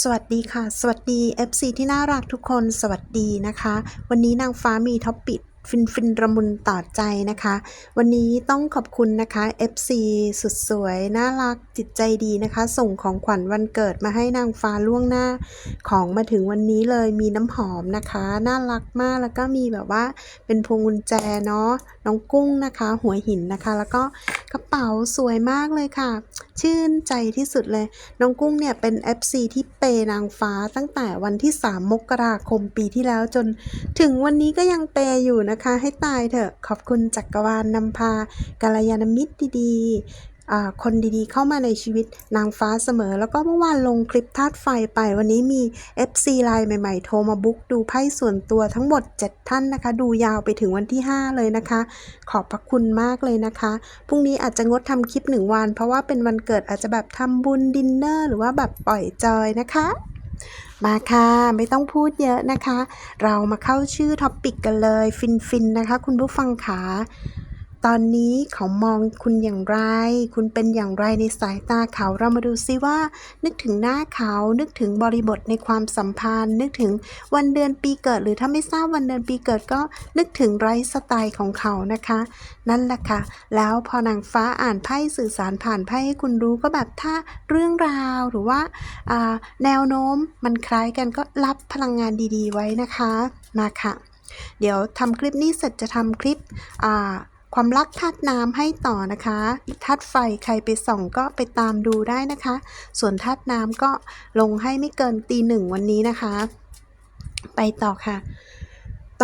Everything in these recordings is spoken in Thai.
สวัสดีค่ะ สวัสดี FC ที่น่ารักทุกคนสวัสดีนะคะ วันนี้นางฟ้ามีท็อปปิดฟินฟินระมุนต่อใจนะคะ วันนี้ต้องขอบคุณนะคะ FC สุดสวย น่ารักจิตใจดีนะคะ ส่งของขวัญวันเกิดมาให้นางฟ้าล่วงหน้า ของมาถึงวันนี้เลยมีน้ำหอมนะคะ น่ารักมากแล้วก็มีแบบว่าเป็นพวงกุญแจเนาะน้องกุ้งนะคะ หัวหินนะคะ แล้วก็กระเป๋าสวยมากเลยค่ะ ชื่นใจที่สุดเลย น้องกุ้งเนี่ยเป็น FC ที่เปย์นางฟ้าตั้งแต่วันที่ 3 มกราคมปีที่แล้วจน ถึงวันนี้ก็ยังเปย์อยู่นะคะ ให้ตายเถอะขอบคุณจักรวาลนำพากาลยานมิตรดีๆ คนดีๆ เข้ามาในชีวิตนางฟ้าเสมอ แล้วก็เมื่อวานลงคลิปธาตุไฟไป วันนี้มี FC ไลน์ใหม่ๆ โทรมาบุ๊กดูไพ่ส่วนตัวทั้งหมด 7 ท่านนะคะ ดูยาวไปถึงวันที่ 5 เลยนะคะ ขอบพระคุณมากเลยนะคะ พรุ่งนี้อาจจะงดทำคลิปหนึ่งวัน เพราะว่าเป็นวันเกิดอาจจะแบบทำบุญดินเนอร์หรือว่าแบบปล่อยจอยนะคะมาค่ะ ไม่ต้องพูดเยอะนะคะ เรามาเข้าชื่อท็อปปิกกันเลย ฟินฟินๆนะคะ คุณผู้ฟังขา ตอนนี้เขามองคุณอย่างไร คุณเป็นอย่างไรในสายตาเขา เรามาดูซิว่า นึกถึงหน้าเขา นึกถึงบริบทในความสัมพันธ์ นึกถึงวันเดือนปีเกิด หรือถ้าไม่ทราบวันเดือนปีเกิดก็นึกถึงไลฟ์สไตล์ของเขานะคะ นั่นแหละค่ะ แล้วพอนางฟ้าอ่านไพ่สื่อสารผ่านไพ่ให้คุณรู้ก็แบบถ้าเรื่องราวหรือว่าอ่าแนวโน้มมันคล้ายกันก็รับพลังงานดี ๆ ไว้นะคะ มาค่ะ เดี๋ยวทำคลิปนี้เสร็จจะทำคลิปอ่า ความรักธาตุน้ำให้ต่อนะคะธาตุไฟใครไปส่องก็ไปตามดูได้นะคะ ส่วนธาตุน้ำก็ลงให้ไม่เกินตีหนึ่งวันนี้นะคะ ไปต่อค่ะ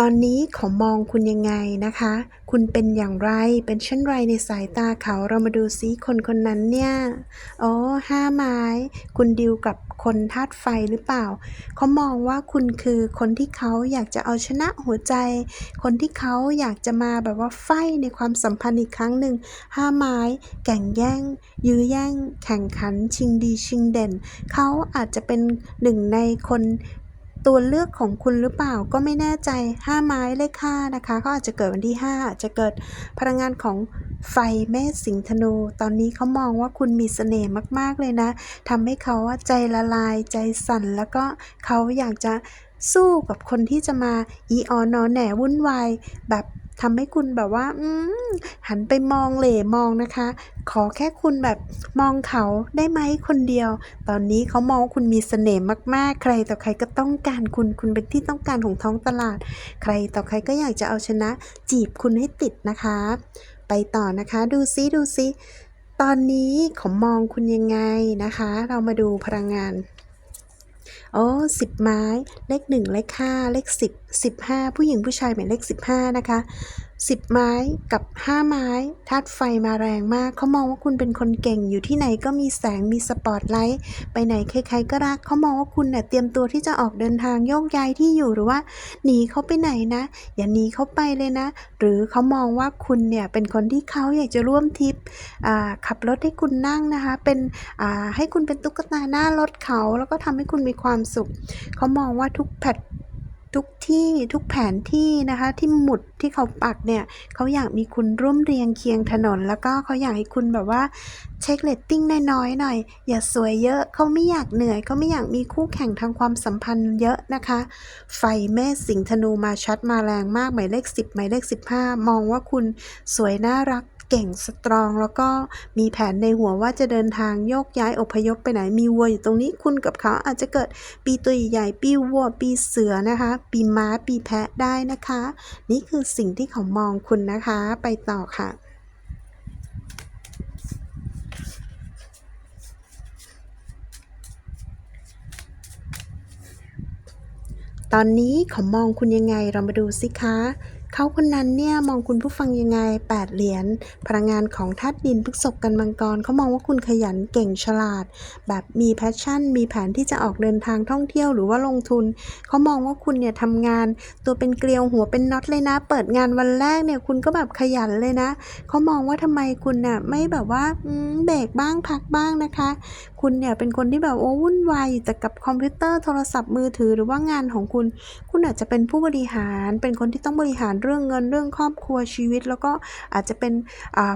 ตอนนี้เขามองคุณยังไงนะคะ คุณเป็นอย่างไร เป็นเช่นไรในสายตาเขา เรามาดูซิคนคนนั้นเนี่ยอ๋อห้าไม้ คุณดิวกับคนธาตุไฟหรือเปล่า เขามองว่าคุณคือคนที่เขาอยากจะเอาชนะหัวใจ คนที่เขาอยากจะมาแบบว่าไฟในความสัมพันธ์อีกครั้งหนึ่ง ห้าไม้ แก่งแย่ง ยื้อแย่ง แข่งขัน ชิงดีชิงเด่น เขาอาจจะเป็นหนึ่งในคน ตัวเลือกของคุณหรือเปล่าก็ไม่แน่ใจห้าไม้เลขค่านะคะเขาอาจจะเกิดวันที่ห้าอาจจะเกิดพลังงานของไฟแม่สิงห์ธนู ตอนนี้เขามองว่าคุณมีเสน่ห์มาก ๆ เลยนะทำให้เขาว่าใจละลายใจสั่น แล้วก็เขาอยากจะสู้กับคนที่จะมาอีออนอแหนวุ่นวายแบบ ทำให้คุณแบบว่า อืหันไปมองเหล่มองนะคะ ขอแค่คุณแบบมองเขาได้ไหมคนเดียว ตอนนี้เขามองคุณมีเสน่ห์มากๆ ใครต่อใครก็ต้องการคุณคุณเป็นที่ต้องการของท้องตลาด ใครต่อใครก็อยากจะเอาชนะ จีบคุณให้ติดนะคะ ไปต่อนะคะ ดูซิดูซิตอนนี้เขามองคุณยังไงนะคะ เรามาดูพลังงาน โอ้สิบไม้ เลขหนึ่งเลขห้าเลขสิบสิบห้าผู้หญิงผู้ชายหมายเลขสิบห้านะคะ สิบไม้กับห้าไม้ธาตุไฟมาแรงมาก เขามองว่าคุณเป็นคนเก่งอยู่ที่ไหนก็มีแสงมีสปอตไลท์ไปไหนใครๆก็รักเขามองว่าคุณเนี่ยเตรียมตัวที่จะออกเดินทางโยกย้ายที่อยู่หรือว่าหนีเขาไปไหนนะ อย่าหนีเขาไปเลยนะ หรือเขามองว่าคุณเนี่ยเป็นคนที่เขาอยากจะร่วมทริปขับรถให้คุณนั่งนะคะ เป็นให้คุณเป็นตุ๊กตาหน้ารถเขา แล้วก็ทำให้คุณมีความสุข เขามองว่าทุกแพลต ทุกที่ทุกแผนที่นะคะ ที่หมุดที่เขาปักเนี่ยเขาอยากมีคุณร่วมเรียงเคียงถนน แล้วก็เขาอยากให้คุณแบบว่าเช็คเลตติ้งน้อยๆหน่อย อย่าสวยเยอะเขาไม่อยากเหนื่อยเขาไม่อยากมีคู่แข่งทางความสัมพันธ์เยอะนะคะ ไฟแม่สิงห์ธนูมาชัดมาแรงมากหมายเลข 10 หมายเลข 15 มองว่าคุณสวยน่ารัก เก่งสตรอง แล้วก็มีแผนในหัวว่าจะเดินทางโยกย้ายอพยพไปไหนมีวัวอยู่ตรงนี้คุณกับเขาอาจจะเกิดปีตัวใหญ่ปีวัวปีเสือนะคะ ปีม้าปีแพะได้นะคะ นี่คือสิ่งที่เขามองคุณนะคะ ไปต่อค่ะตอนนี้เขามองคุณยังไงเรามาดูสิคะ เขาคนนั้นเนี่ยมองคุณผู้ฟังยังไง 8 เหรียญพลังงานของธาตุดินพฤษภกันมังกรเขามองว่าคุณขยันเก่งฉลาด แบบมีแพชชั่น มีแผนที่จะออกเดินทางท่องเที่ยวหรือว่าลงทุน เขามองว่าคุณเนี่ยทำงาน ตัวเป็นเกลียวหัวเป็นน็อตเลยนะ เปิดงานวันแรกเนี่ยคุณก็แบบขยันเลยนะ เขามองว่าทำไมคุณน่ะไม่แบบว่าเบรกบ้างพักบ้างนะคะ คุณเนี่ยเป็นคนที่แบบโอ้วุ่นวายอยู่แต่กับคอมพิวเตอร์โทรศัพท์มือถือหรือว่างานของคุณ คุณอาจจะเป็นผู้บริหาร เป็นคนที่ต้องบริหารเรื่องเงินเรื่องครอบครัวชีวิต แล้วก็อาจจะเป็น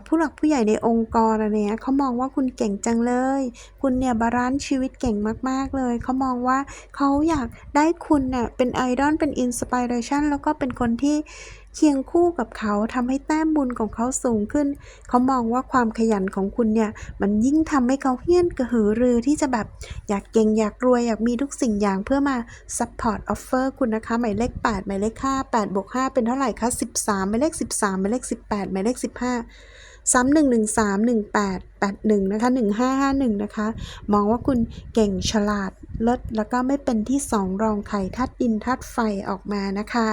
ผู้หลักผู้ใหญ่ในองค์กรอะไรเงี้ยเขามองว่าคุณเก่งจังเลย คุณเนี่ยบาลานซ์ชีวิตเก่งมาก ๆ เลยเขามองว่าเขาอยากได้คุณเนี่ยเป็นไอดอลเป็นอินสปิเรชันแล้วก็เป็นคนที่ เคียงคู่กับเขาทำให้แต้มบุญของเขาสูงขึ้น เขามองว่าความขยันของคุณเนี่ย มันยิ่งทำให้เขาเฮี้ยนกระหือรือที่จะแบบอยากเก่งอยากรวยอยากมีทุกสิ่งอย่างเพื่อมา support offer คุณนะคะ หมายเลข 8 หมายเลข5 8บวก5เป็นเท่าไหร่คะ13 หมายเลข 13 หมายเลข 18 หมายเลข 15 3 1 1 3 1 8 8 1นะคะ1551นะคะ มองว่าคุณเก่งฉลาดเลิศแล้วก็ไม่เป็นที่สองรองใครธาตุดินธาตุไฟออกมานะคะ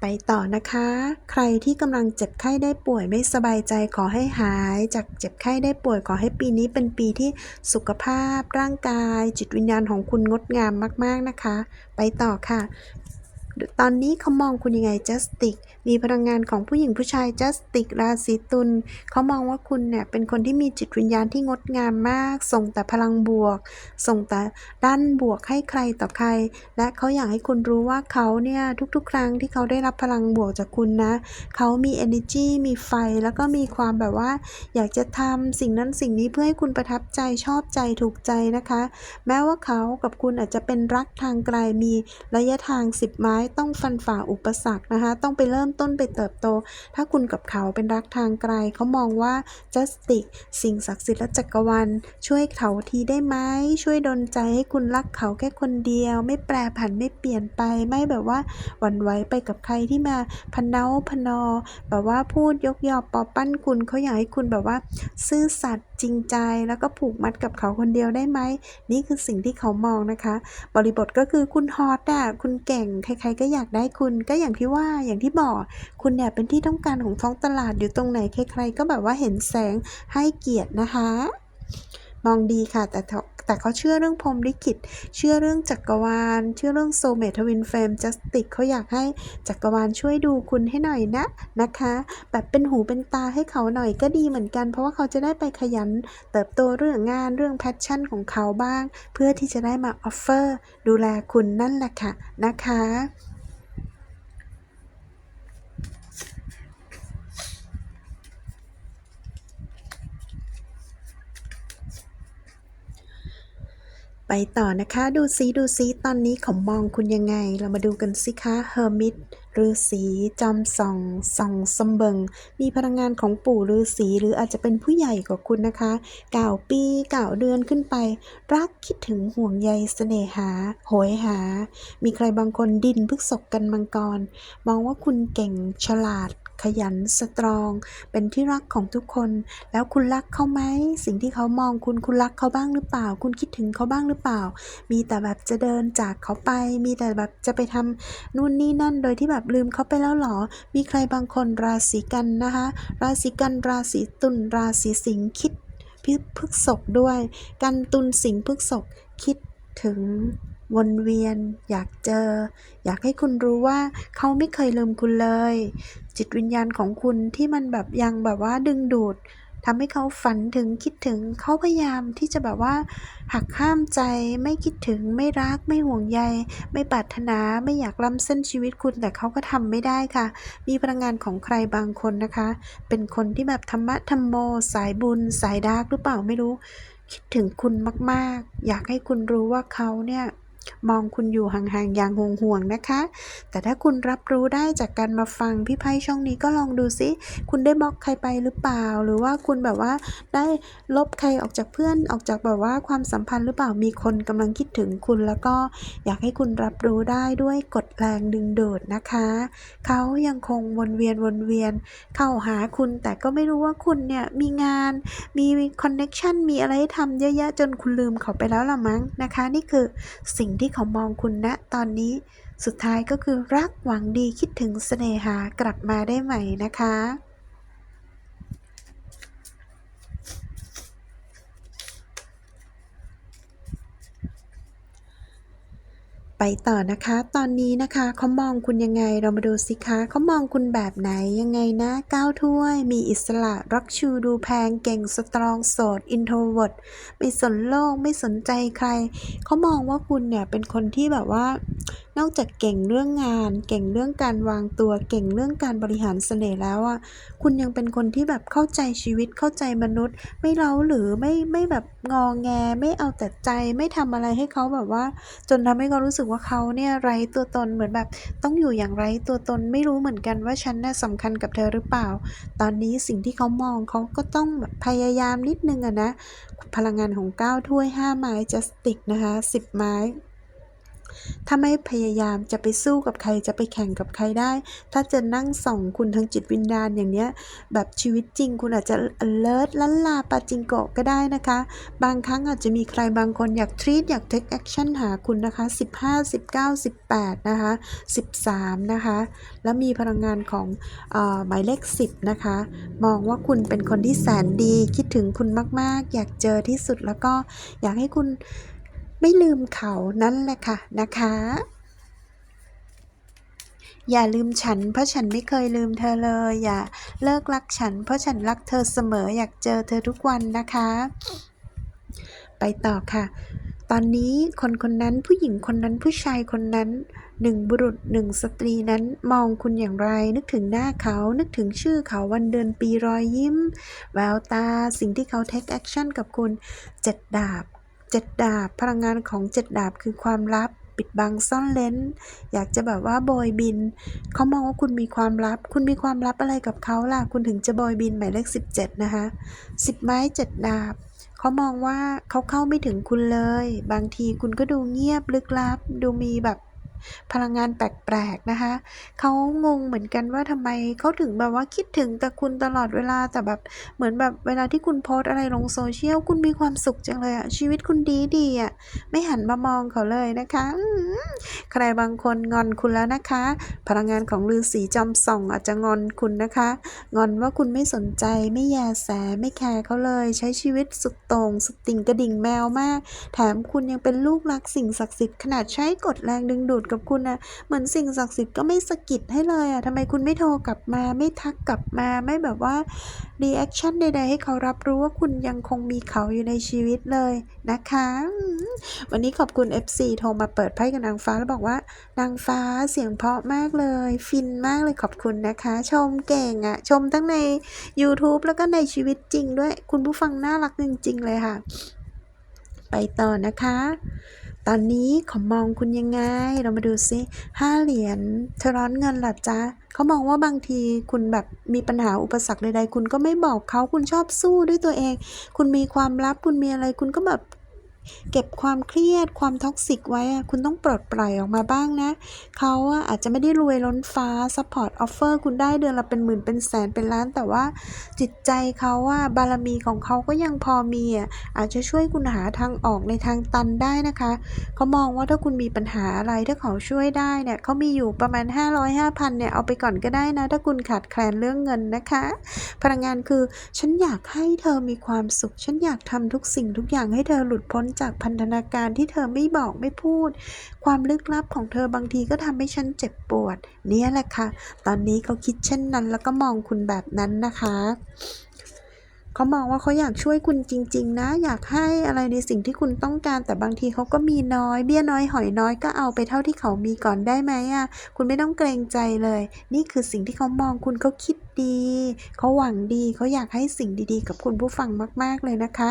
ไปต่อนะคะ ใครที่กำลังเจ็บไข้ได้ป่วยไม่สบายใจขอให้หาย จากเจ็บไข้ได้ป่วยขอให้ปีนี้เป็นปีที่สุขภาพร่างกาย จิตวิญญาณของคุณงดงามมาก ๆนะคะ ไปต่อค่ะ ตอนนี้เขามองคุณยังไง Justic มีพลังงานของผู้หญิงผู้ชาย Justic ราศีตุลเขามองว่าคุณเนี่ยเป็นคนที่มีจิตวิญญาณที่งดงามมาก ส่งแต่พลังบวก ส่งแต่ด้านบวกให้ใครต่อใคร และเขาอยากให้คุณรู้ว่าเขาเนี่ยทุกๆ ครั้งที่เขาได้รับพลังบวกจากคุณนะ เขามี energy มีไฟแล้วก็มีความแบบว่า อยากจะทำสิ่งนั้นสิ่งนี้เพื่อให้คุณประทับใจชอบใจถูกใจนะคะ แม้ว่าเขากับคุณอาจจะเป็นรักทางไกลมีระยะทาง 10 ไม้ต้องฟันฝ่าอุปสรรคนะคะ ต้องไปเริ่มต้นไปเติบโต ถ้าคุณกับเขาเป็นรักทางไกล เขามองว่า justice สิ่งศักดิ์สิทธิ์และจักรวาลช่วยเขาทีได้ไหมช่วยดลใจให้คุณรักเขาแค่คนเดียว ไม่แปรผันไม่เปลี่ยนไปไม่แบบว่าหวั่นไหวไปกับใครที่มาพันเนาพนอ แบบว่าพูดยกยอปอปั้นคุณเขาอยากให้คุณแบบว่า ซื่อสัตย์ จริงใจแล้วก็ผูกมัดกับเขาคนเดียวได้ไหม นี่คือสิ่งที่เขามองนะคะ บริบทก็คือคุณฮอตอะคุณเก่ง ใครๆก็อยากได้คุณก็อย่างที่ว่าอย่างที่บอก คุณเนี่ยเป็นที่ต้องการของท้องตลาดอยู่ตรงไหนใครๆก็แบบว่าเห็นแสงให้เกียรตินะคะ มองดีค่ะแต่ แต่เขาเชื่อเรื่องพรมลิขิต เชื่อเรื่องจักรวาล เชื่อเรื่องโซเมทวินเฟมจัสติกเขาอยากให้จักรวาลช่วยดูคุณให้หน่อยนะนะคะ แบบเป็นหูเป็นตาให้เขาหน่อยก็ดีเหมือนกัน เพราะว่าเขาจะได้ไปขยัน เติบโตเรื่องงานเรื่องแพชชั่นของเขาบ้าง เพื่อที่จะได้มาออฟเฟอร์ดูแลคุณนั่นแหละค่ะนะคะ ไปต่อนะคะดูซิดูซิตอนนี้เขามองคุณยังไง เรามาดูกันสิคะเฮอร์มิตฤาษีจอมส่องส่องสมเบิง มีพลังงานของปู่ฤาษีหรืออาจจะเป็นผู้ใหญ่กว่าคุณนะคะเก่าปีเก่าเดือนขึ้นไป รักคิดถึงห่วงใยเสน่หา โหยหา มีใครบางคนดินพึกศกกันมังกร มองว่าคุณเก่งฉลาด ขยันสตรอง เป็นที่รักของทุกคน แล้วคุณรักเขาไหม สิ่งที่เขามองคุณคุณรักเขาบ้างหรือเปล่า คุณคิดถึงเขาบ้างหรือเปล่า มีแต่แบบจะเดินจากเขาไป มีแต่แบบจะไปทำนู่นนี่นั่น โดยที่แบบลืมเขาไปแล้วหรอ มีใครบางคนราศีกันนะคะ ราศีกันราศีตุลราศีสิงห์คิดพิพฤกษกด้วย กันตุลสิงห์พฤกษกคิดถึง วนเวียน อยากเจอ อยากให้คุณรู้ว่าเขาไม่เคยลืมคุณเลย จิตวิญญาณของคุณที่มันแบบยังแบบว่าดึงดูดทำให้เขาฝันถึงคิดถึงเขาพยายามที่จะแบบว่า หักห้ามใจไม่คิดถึงไม่รักไม่ห่วงใย ไม่ปรารถนาไม่อยากล้ำเส้นชีวิตคุณแต่เขาก็ทำไม่ได้ค่ะ มีพลังงานของใครบางคนนะคะ เป็นคนที่แบบธรรมะธรรมโม สายบุญ สายดาร์กหรือเปล่าไม่รู้ คิดถึงคุณมาก ๆ อยากให้คุณรู้ว่าเขาเนี่ย มองคุณอยู่ห่างๆอย่างห่วงๆนะคะ แต่ถ้าคุณรับรู้ได้จากการมาฟังพี่ไพ่ช่องนี้ก็ลองดูซิคุณได้บล็อกใครไปหรือเปล่า หรือว่าคุณแบบว่าได้ลบใครออกจากเพื่อนออกจากแบบว่าความสัมพันธ์หรือเปล่ามีคนกำลังคิดถึงคุณแล้วก็อยากให้คุณรับรู้ได้ด้วยกฎแรงดึงดูดนะคะเขายังคงวนเวียนวนเวียนเข้าหาคุณแต่ก็ไม่รู้ว่าคุณเนี่ยมีงานมีคอนเน็ชันมีอะไรให้ทำเยอะแยะจนคุณลืมเขาไปแล้วละมั้งนะคะ นี่คือสิ่งที่เขามองคุณณตอนนี้ สุดท้ายก็คือรักหวังดีคิดถึงเสน่หากลับมาได้ใหม่นะคะ ไปต่อนะคะ ตอนนี้นะคะเขามองคุณยังไงเรามาดูสิคะเขามองคุณแบบไหนยังไงนะก้าวถ้วย มีอิสระรักชูดูแพงเก่งสตรองโสดอินโทรเวิร์ดไม่สนโลกไม่สนใจใครเขามองว่าคุณเนี่ยเป็นคนที่แบบว่า นอกจากเก่งเรื่องงาน เก่งเรื่องการวางตัว เก่งเรื่องการบริหารเสน่ห์แล้วอะคุณยังเป็นคนที่แบบเข้าใจชีวิตเข้าใจมนุษย์ ไม่เล้าหรือไม่ไม่แบบงอแง ไม่เอาแต่ใจไม่ทำอะไรให้เขาแบบว่า จนทำให้เขารู้สึกว่าเขาเนี่ยไร้ตัวตนเหมือนแบบต้องอยู่อย่างไร้ตัวตนไม่รู้เหมือนกันว่าฉันน่ะสำคัญกับเธอหรือเปล่า ตอนนี้สิ่งที่เขามองเขาก็ต้องแบบพยายามนิดนึงอะนะ พลังงานของ 9 ถ้วย 5 ไม้จัสติกนะคะ 10 ไม้ ถ้าไม่พยายามจะไปสู้กับใครจะไปแข่งกับใครได้ ถ้าจะนั่งส่องคุณทางจิตวิญญาณอย่างเนี้ย แบบชีวิตจริงคุณอาจจะ alert ลันลาปาจิงโกะก็ได้นะคะ บางครั้งอาจจะมีใครบางคนอยาก treat อยาก take action หาคุณนะคะ 15 19 18 นะคะ 13 นะคะ แล้วมีพลังงานของออหมายเลข 10 นะคะ มองว่าคุณเป็นคนที่แสนดีคิดถึงคุณมาก ๆ อยากเจอที่สุดแล้วก็อยากให้คุณ ไม่ลืมเขานั่นแหละค่ะนะคะ อย่าลืมฉัน เพราะฉันไม่เคยลืมเธอเลย อย่าเลิกรักฉัน เพราะฉันรักเธอเสมออยากเจอเธอทุกวันนะคะ ไปต่อค่ะ ตอนนี้คนคนนั้นผู้หญิงคนนั้นผู้ชายคนนั้นหนึ่งบุรุษหนึ่งสตรีนั้นมองคุณอย่างไร นึกถึงหน้าเขานึกถึงชื่อเขาวันเดือนปีรอยยิ้ม แววตาสิ่งที่เขา take action กับคุณเจ็ดดาบ เจ็ดดาบ พลังงานของเจ็ดดาบคือความลับ ปิดบังซ่อนเลนอยากจะแบบว่าบอยบิน เขามองว่าคุณมีความลับ คุณมีความลับอะไรกับเขาล่ะ คุณถึงจะบอยบินหมายเลข17 นะคะ10ไม้7ดาบเขามองว่าเขาเข้าไม่ถึงคุณเลย บางทีคุณก็ดูเงียบลึกลับ ดูมีแบบ พลังงานแปลกๆนะคะเขางงเหมือนกันว่าทำไมเขาถึงแบบว่าคิดถึงแต่คุณตลอดเวลาแต่แบบเหมือนแบบเวลาที่คุณโพสอะไรลงโซเชียลคุณมีความสุขจังเลยอะชีวิตคุณดีดีอะไม่หันมามองเขาเลยนะคะใครบางคนงอนคุณแล้วนะคะ พลังงานของฤาษีจอมส่อง อาจจะงอนคุณนะคะ งอนว่าคุณไม่สนใจไม่แยแสไม่แคร์เขาเลย ใช้ชีวิตสุดโต่งสุดติ่งกระดิ่งแมวมาก แถมคุณยังเป็นลูกรักสิ่งศักดิ์สิทธิ์ขนาดใช้กฎแรงดึงดูดกับคุณนะเหมือนสิ่งศักดิ์สิทธิ์ก็ไม่สะกิดให้เลยอะทำไมคุณไม่โทรกลับมาไม่ทักกลับมาไม่แบบว่ารีแอคชั่นใดๆให้เขารับรู้ว่าคุณยังคงมีเขาอยู่ในชีวิตเลยนะคะ วันนี้ขอบคุณ FC โทรมาเปิดไพ่กับนางฟ้าแล้วบอกว่า นางฟ้าเสียงเพราะมากเลย ฟินมากเลยขอบคุณนะคะ ชมเก่งอะ่ะ ชมทั้งใน YouTube แล้วก็ในชีวิตจริงด้วย คุณผู้ฟังน่ารักจริง ๆ เลยค่ะ ไปต่อนะคะ ตอนนี้เขามองคุณยังไง เรามาดูซิห้าเหรียญเธอร้อนเงินเหรอจ๊ะเขามองว่าบางทีคุณแบบมีปัญหาอุปสรรคใดๆ คุณก็ไม่บอกเขาคุณชอบสู้ด้วยตัวเอง คุณมีความลับคุณมีอะไร คุณก็แบบ เก็บความเครียดความท็อกซิกไว้คุณต้องปลดปล่อยออกมาบ้างนะ เขาอาจจะไม่ได้รวยล้นฟ้าซัพพอร์ตออฟเฟอร์คุณได้เดือนละเป็นหมื่นเป็นแสนเป็นล้าน แต่ว่าจิตใจเขาว่าบารมีของเขาก็ยังพอมีอะอาจจะช่วยคุณหาทางออกในทางตันได้นะคะเขามองว่าถ้าคุณมีปัญหาอะไรถ้าเขาช่วยได้เนี่ยเขามีอยู่ประมาณ 500 5,000เนี่ยเอาไปก่อนก็ได้นะ ถ้าคุณขาดแคลนเรื่องเงินนะคะ พลังงานคือฉันอยากให้เธอมีความสุข ฉันอยากทำทุกสิ่งทุกอย่างให้เธอหลุดพ้นจากพันธนาการที่เธอไม่บอกไม่พูด ความลึกลับของเธอบางทีก็ทำให้ฉันเจ็บปวด เนี่ยแหละค่ะ ตอนนี้เขาคิดเช่นนั้นแล้วก็มองคุณแบบนั้นนะคะ เขามองว่าเขาอยากช่วยคุณจริง ๆ นะ อยากให้อะไรในสิ่งที่คุณต้องการ แต่บางทีเขาก็มีน้อย เบี้ยน้อยหอยน้อยก็เอาไปเท่าที่เขามีก่อนได้ไหมอะ คุณไม่ต้องเกรงใจเลย นี่คือสิ่งที่เขามองคุณเขาคิดดีเขาหวังดีเขาอยากให้สิ่งดีๆ กับคุณผู้ฟังมาก ๆ เลยนะคะ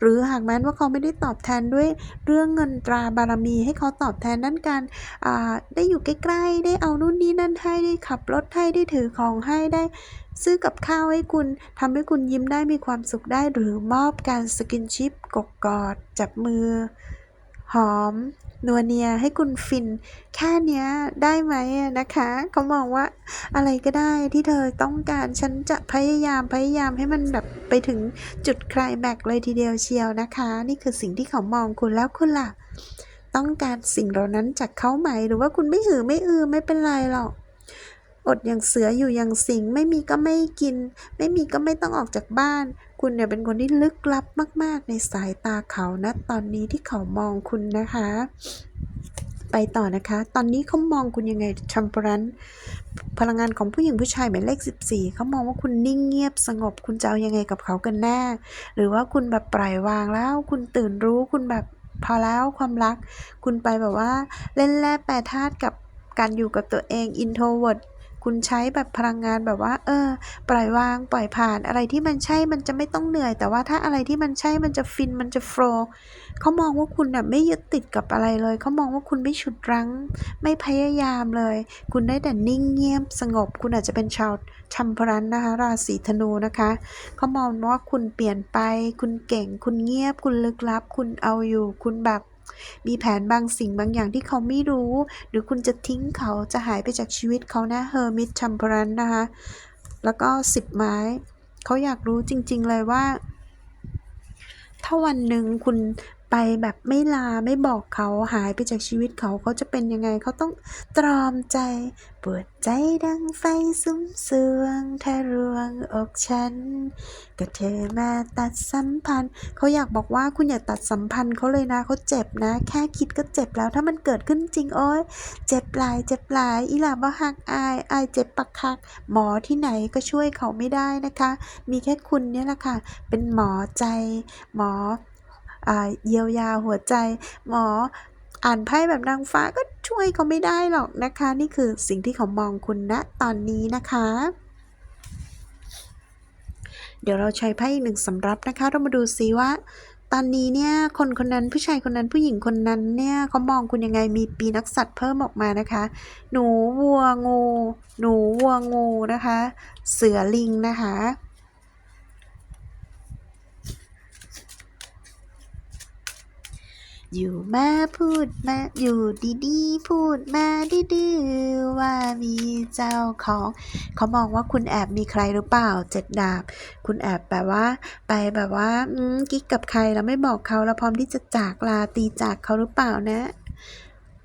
หรือหากแม้นว่าเขาไม่ได้ตอบแทนด้วยเรื่องเงินตราบารมีให้เขาตอบแทนด้านการได้อยู่ใกล้ๆได้เอานู่นนี่นั่นให้ได้ขับรถให้ได้ถือของให้ได้ ซื้อกับข้าวให้คุณทำให้คุณยิ้มได้มีความสุขได้หรือมอบการสกินชิปกกกอด จับมือ หอม นัวเนียให้คุณฟิน แค่เนี้ยได้ไหมนะคะเขามองว่าอะไรก็ได้ที่เธอต้องการฉันจะพยายามพยายามให้มันแบบไปถึงจุดคลแม็กเลยทีเดียวเชียวนะคะ นี่คือสิ่งที่เขามองคุณแล้วคุณล่ะ ต้องการสิ่งเหล่านั้นจากเขาไหมหรือว่าคุณไม่หือไม่อือไม่เป็นไรหรอก อดอย่างเสืออยู่อย่างสิงไม่มีก็ไม่กิน ไม่มีก็ไม่ต้องออกจากบ้าน คุณเนี่ยเป็นคนที่ลึกลับมาก ๆ ในสายตาเขานะ ตอนนี้ที่เขามองคุณนะคะ ไปต่อนะคะ ตอนนี้เขามองคุณยังไงชัมปรันพลังงานของผู้หญิงผู้ชายหมายเลข 14 เขามองว่าคุณนิ่งเงียบสงบ คุณจะเอายังไงกับเขากันแน่ หรือว่าคุณแบบปล่อยวางแล้ว คุณตื่นรู้คุณแบบพอแล้วความรัก คุณไปแบบว่าเล่นแร่แปรธาตุกับการอยู่กับตัวเอง introvert คุณใช้แบบพลังงานแบบว่า เออ ปล่อยวางปล่อยผ่านอะไรที่มันใช่มันจะไม่ต้องเหนื่อย แต่ว่าถ้าอะไรที่มันใช่มันจะฟินมันจะโฟล์เขามองว่าคุณน่ะไม่ยึดติดกับอะไรเลย เขามองว่าคุณไม่ฉุดรั้ง ไม่พยายามเลย คุณได้แต่นิ่งเงียบสงบ คุณอาจจะเป็นชาวชัมพรันนะคะ ราศีธนูนะคะ เขามองว่าคุณเปลี่ยนไป คุณเก่ง คุณเงียบ คุณลึกลับ คุณเอาอยู่ คุณแบบ มีแผนบางสิ่งบางอย่างที่เขาไม่รู้ หรือคุณจะทิ้งเขาจะหายไปจากชีวิตเขานะเฮอร์มิตชัมพรันนะคะ แล้วก็สิบไม้ เขาอยากรู้จริง ๆ เลยว่า ถ้าวันหนึ่งคุณ ไปแบบไม่ลาไม่บอกเขาหายไปจากชีวิตเขาเขาจะเป็นยังไงเขาต้องตรอมใจ ปวดใจดังไฟสุ้มเสืองถ้ารวงอกฉัน ก็เธอมาตัดสัมพันธ์ เขาอยากบอกว่าคุณอย่าตัดสัมพันธ์เขาเลยนะเขาเจ็บนะ แค่คิดก็เจ็บแล้วถ้ามันเกิดขึ้นจริงโอ้ยเจ็บหลายเจ็บหลายอีหลาบ่ฮักอายอายเจ็บปักคัก หมอที่ไหนก็ช่วยเขาไม่ได้นะคะ มีแค่คุณเนี่ยแหละค่ะ เป็นหมอใจ หมอ เยียวยาหัวใจ หมออ่านไพ่แบบนางฟ้าก็ช่วยเขาไม่ได้หรอกนะคะ นี่คือสิ่งที่เขามองคุณณตอนนี้นะคะ เดี๋ยวเราใช้ไพ่อีกหนึ่งสำรับนะคะ เรามาดูซิว่า ตอนนี้เนี่ยคนคนนั้นผู้ชายคนนั้นผู้หญิงคนนั้นเนี่ยเขามองคุณยังไงมีปีนักสัตว์เพิ่มออกมานะคะ หนูวัวงู หนูวัวงูนะคะ เสือลิงนะคะ อยู่มาพูดมาอยู่ดีๆ พูดมาดื้อๆว่ามีเจ้าของ เขามองว่าคุณแอบมีใครหรือเปล่าเจ็ดดาบ คุณแอบแบบว่า ไปแบบว่าอืกิ๊กกับใครแล้วไม่บอกเขาแล้วพร้อมที่จะจากลาตีจากเขาหรือเปล่านะ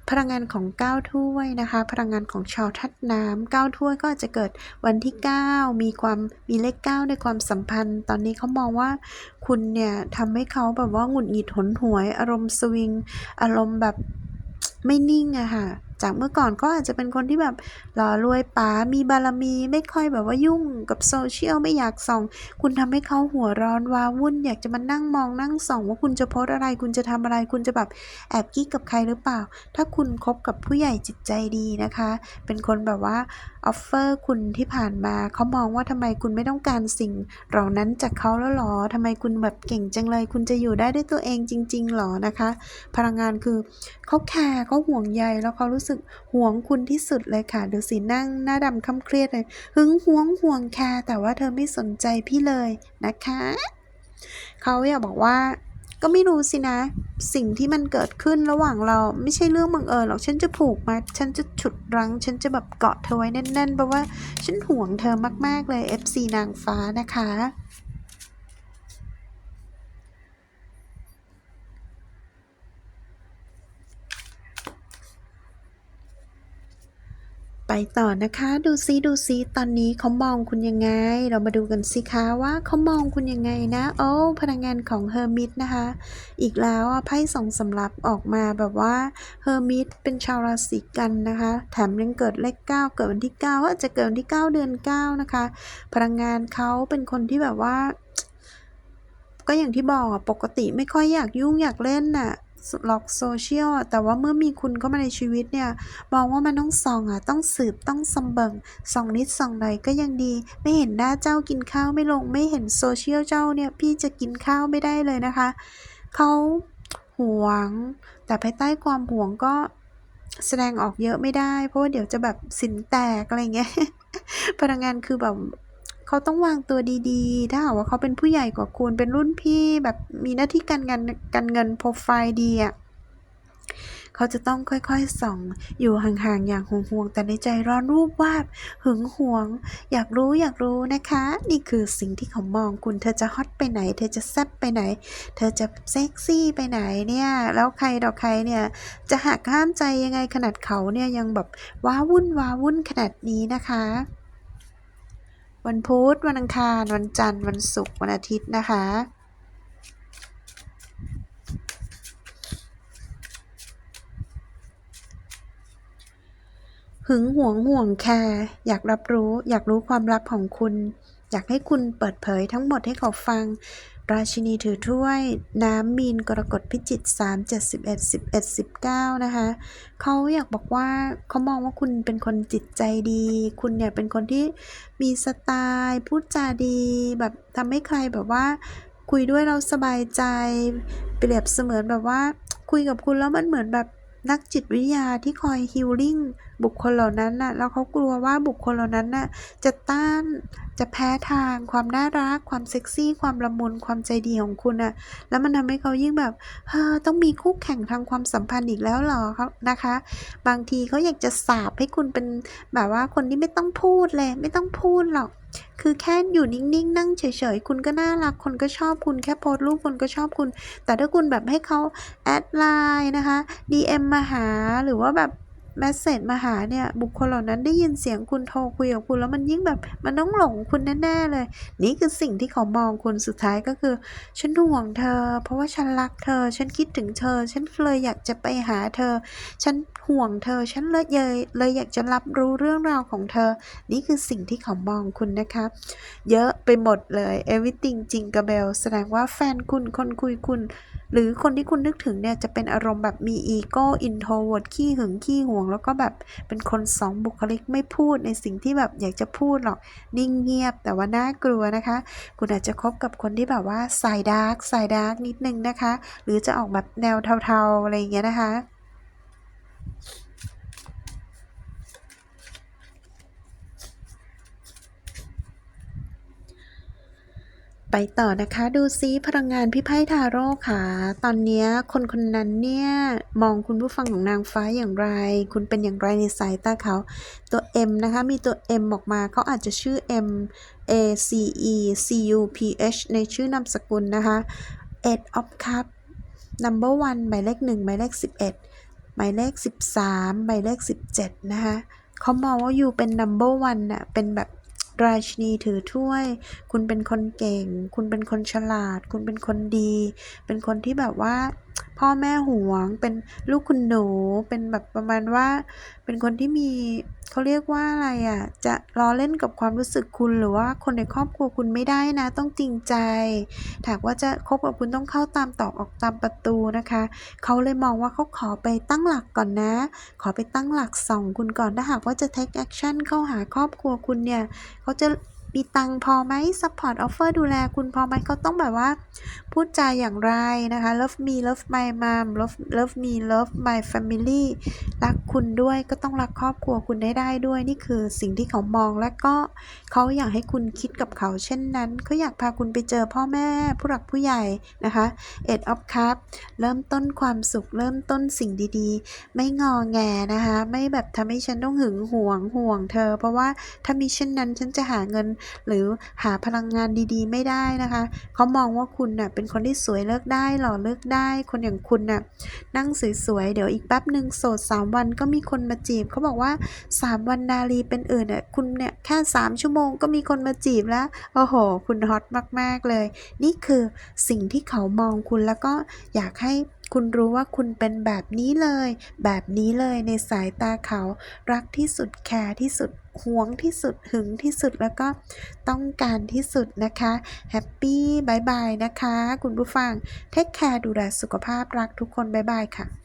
พลังงานของเก้าถ้วยนะคะ พลังงานของชาวทัดน้ำเก้าถ้วยก็จจะเกิดวันที่ 9 มีความมีเลข 9 ในความสัมพันธ์ ตอนนี้เขามองว่าคุณเนี่ยทำให้เขาแบบว่าหงุดหงิดหนหวย อารมณ์สวิง อารมณ์แบบไม่นิ่งอะค่ะ จากเมื่อก่อนก็อาจจะเป็นคนที่แบบหล่อรวยป๋ามีบารมีไม่ค่อยแบบว่ายุ่งกับโซเชียลไม่อยากส่อง คุณทำให้เขาหัวร้อนวาวุ่น อยากจะมานั่งมองนั่งส่องว่าคุณจะโพสอะไร คุณจะทำอะไร คุณจะแบบแอบกิ๊กกับใครหรือเปล่า ถ้าคุณคบกับผู้ใหญ่จิตใจดีนะคะ เป็นคนแบบว่าออฟเฟอร์คุณที่ผ่านมาเขามองว่าทำไมคุณไม่ต้องการสิ่งเหล่านั้นจากเขาแล้วหรอทำไมคุณแบบเก่งจังเลย คุณจะอยู่ได้ด้วยตัวเองจริง ๆหรอนะคะ พลังงานคือเขาแคร์เขาห่วงใยแล้วเขารู้สึกห่วงคุณที่สุดเลยค่ะ ดูสินั่งหน้าดำค่ำเครียดเลย หึงหวงห่วงแคร์แต่ว่าเธอไม่สนใจพี่เลยนะคะ เขาอยากบอกว่าก็ไม่รู้สินะ สิ่งที่มันเกิดขึ้นระหว่างเราไม่ใช่เรื่องบังเอิญหรอกฉันจะผูกมาฉันจะฉุดรั้ง ฉันจะแบบเกาะเธอไว้แน่นๆเพราะว่าฉันห่วงเธอมากๆเลย FC นางฟ้านะคะ ไปต่อนะคะ ดูซิดูซิตอนนี้เขามองคุณยังไง เรามาดูกันสิคะว่าเขามองคุณยังไงนะ โอ้พลังงานของเฮอร์มิตนะคะ อีกแล้วอะไพ่สองสำรับออกมาแบบว่าเฮอร์มิตเป็นชาวราศีกันนะคะ แถมยังเกิดเลขเก้าเกิดวันที่เก้าอาจจะเกิดวันที่เก้าเดือนเก้านะคะ พลังงานเขาเป็นคนที่แบบว่า ก็อย่างที่บอกปกติไม่ค่อยอยากยุ่งอยากเล่นน่ะ ล็อกโซเชียลอะแต่ว่าเมื่อมีคุณเข้ามาในชีวิตเนี่ยมองว่ามันต้องส่องอะต้องสืบต้องสำเบิงส่องนิดส่องหน่อยก็ยังดี ไม่เห็นหน้าเจ้ากินข้าวไม่ลง ไม่เห็นโซเชียลเจ้าเนี่ยพี่จะกินข้าวไม่ได้เลยนะคะเขาหวง แต่ภายใต้ความหวงก็แสดงออกเยอะไม่ได้ เพราะว่าเดี๋ยวจะแบบสินแตกอะไรเงี้ยพลังงานคือแบบ เขาต้องวางตัวดีๆ ถ้าหากว่าเขาเป็นผู้ใหญ่กว่าคุณ เป็นรุ่นพี่แบบมีหน้าที่การงานการเงินโปรไฟล์ดีอะเขาจะต้องค่อยๆส่อง อยู่ห่างๆ อย่างห่วงๆ แต่ในใจร้อนรูปวาบหึงหวง อยากรู้อยากรู้นะคะ นี่คือสิ่งที่เขามองคุณ เธอจะฮอตไปไหน เธอจะแซ่บไปไหน เธอจะเซ็กซี่ไปไหนเนี่ย แล้วใครดอกใครเนี่ย จะหักห้ามใจยังไงขนาดเขาเนี่ยยังแบบว้าวุ่นว้าวุ่นขนาดนี้นะคะ วันพุธวันอังคาร วันจันทร์ วันศุกร์วันอาทิตย์นะคะ หึงหวงห่วงแคร์อยากรับรู้ อยากรู้ความลับของคุณ อยากให้คุณเปิดเผยทั้งหมดให้เขาฟัง ราชินีถือถ้วย น้ำมีนกรกฎพิจิต3 7 11 11 19นะคะเขาอยากบอกว่าเขามองว่าคุณเป็นคนจิตใจดี คุณเนี่ยเป็นคนที่มีสไตล์พูดจาดีแบบทำให้ใครแบบว่า คุยด้วยเราสบายใจเปรียบเสมือนแบบว่า คุยกับคุณแล้วมันเหมือนแบบนักจิตวิทยาที่คอยฮีลลิ่ง บุคคลเหล่านั้นน่ะแล้วเขากลัวว่าบุคคลเหล่านั้นน่ะจะต้านจะแพ้ทาง ความน่ารัก ความเซ็กซี่ ความละมุนความใจดีของคุณน่ะแล้วมันทำให้เขายิ่งแบบเฮ้อต้องมีคู่แข่งทางความสัมพันธ์อีกแล้วเหรอเขานะคะ บางทีเขาอยากจะสาปให้คุณเป็นแบบว่าคนที่ไม่ต้องพูดเลย ไม่ต้องพูดหรอกคือแค่อยู่นิ่งๆ นั่งเฉยๆ คุณก็น่ารัก คนก็ชอบคุณ แค่โพสต์รูปคนก็ชอบคุณ แต่ถ้าคุณแบบให้เขาแอดไลน์นะคะ DM มาหา หรือว่าแบบ เมสเซจมาหาเนี่ย บุคคลเหล่านั้นได้ยินเสียงคุณโทรคุยกับคุณแล้วมันยิ่งแบบมันต้องหลงคุณแน่ๆเลย นี่คือสิ่งที่เขามองคุณสุดท้ายก็คือ ฉันห่วงเธอ เพราะว่าฉันรักเธอ ฉันคิดถึงเธอ ฉันเลยอยากจะไปหาเธอ ฉันห่วงเธอ ฉันเลยเลยเลยอยากจะรับรู้เรื่องราวของเธอ นี่คือสิ่งที่เขามองคุณนะคะ เยอะไปหมดเลย everything จริงกับเบลแสดงว่าแฟนคุณคนคุยคุณ หรือคนที่คุณนึกถึงเนี่ยจะเป็นอารมณ์แบบมีอีโก้อินโทรเวิร์ดขี้หึงขี้หวงแล้วก็แบบเป็นคนสองบุคลิกไม่พูดในสิ่งที่แบบอยากจะพูดหรอกนิ่งเงียบแต่ว่าน่ากลัวนะคะ คุณอาจจะคบกับคนที่แบบว่าสายดาร์กสายดาร์กนิดนึงนะคะ หรือจะออกแบบแนวเทาๆอะไรอย่างเงี้ยนะคะ ไปต่อนะคะดูซิพลังงานพี่ไพ่ทาโร่ค่ะ ตอนนี้คนคนนั้นเนี่ยมองคุณผู้ฟังของนางฟ้าอย่างไร คุณเป็นอย่างไรในสายตาเขา ตัว M นะคะมีตัว M ออกมาเขาอาจจะชื่อ M A C E C U P H ในชื่อนามสกุลนะคะ Eight of Cup number one หมายเลขหนึ่งหมายเลขสิบเอ็ดหมายเลขสิบสามหมายเลขสิบเจ็ดนะคะเขามองว่าอยู่เป็น number one น่ะเป็นแบบ ราชินีถือถ้วย คุณเป็นคนเก่ง คุณเป็นคนฉลาด คุณเป็นคนดี เป็นคนที่แบบว่า พ่อแม่หวง เป็นลูกคุณหนู เป็นแบบประมาณว่า เป็นคนที่มี เขาเรียกว่าอะไรอะจะล้อเล่นกับความรู้สึกคุณหรือว่าคนในครอบครัวคุณไม่ได้นะ ต้องจริงใจหากว่าจะคบกับคุณต้องเข้าตามตอกออกตามประตูนะคะ เขาเลยมองว่าเขาขอไปตั้งหลักก่อนนะ ขอไปตั้งหลักส่องคุณก่อนถ้าหากว่าจะ take action เข้าหาครอบครัวคุณเนี่ยเขาจะมีตังพอไหม support offer ดูแลคุณพอไหมเขาต้องแบบว่าพูดจาอย่างไรนะคะ love me love my mom love love me love my family รักคุณด้วยก็ต้องรักครอบครัวคุณได้ได้ด้วย นี่คือสิ่งที่เขามองและก็เขาอยากให้คุณคิดกับเขา เช่นนั้นเขาอยากพาคุณไปเจอพ่อแม่ผู้หลักผู้ใหญ่นะคะ eight of cup เริ่มต้นความสุขเริ่มต้นสิ่งดีๆ ไม่งอแงนะคะ ไม่แบบทำให้ฉันต้องหึงหวงห่วงเธอ เพราะว่าถ้ามีเช่นนั้นฉันจะหาเงินหรือหาพลังงานดีๆ ไม่ได้นะคะ เขามองว่าคุณน่ะเป็น็นคนที่สวยเลิกได้หล่อเลิกได้ คนอย่างคุณน่ะนั่งสวยๆเดี๋ยวอีกแป๊บหนึ่งโสดสามวันก็มีคนมาจีบเขาบอกว่าสามวันนาลีเป็นอื่นน่ะคุณเนี่ยแค่สามชั่วโมงก็มีคนมาจีบแล้วโอ้โห คุณฮอตมากๆเลย นี่คือสิ่งที่เขามองคุณแล้วก็อยากให้คุณรู้ว่าคุณเป็นแบบนี้เลย แบบนี้เลยในสายตาเขารักที่สุดแคร์ที่สุด หวงที่สุดหึงที่สุดแล้วก็ต้องการที่สุดนะคะแฮปปี้บายบายนะคะ คุณผู้ฟังเทคแคร์ดูแลสุขภาพรักทุกคนบายบายค่ะ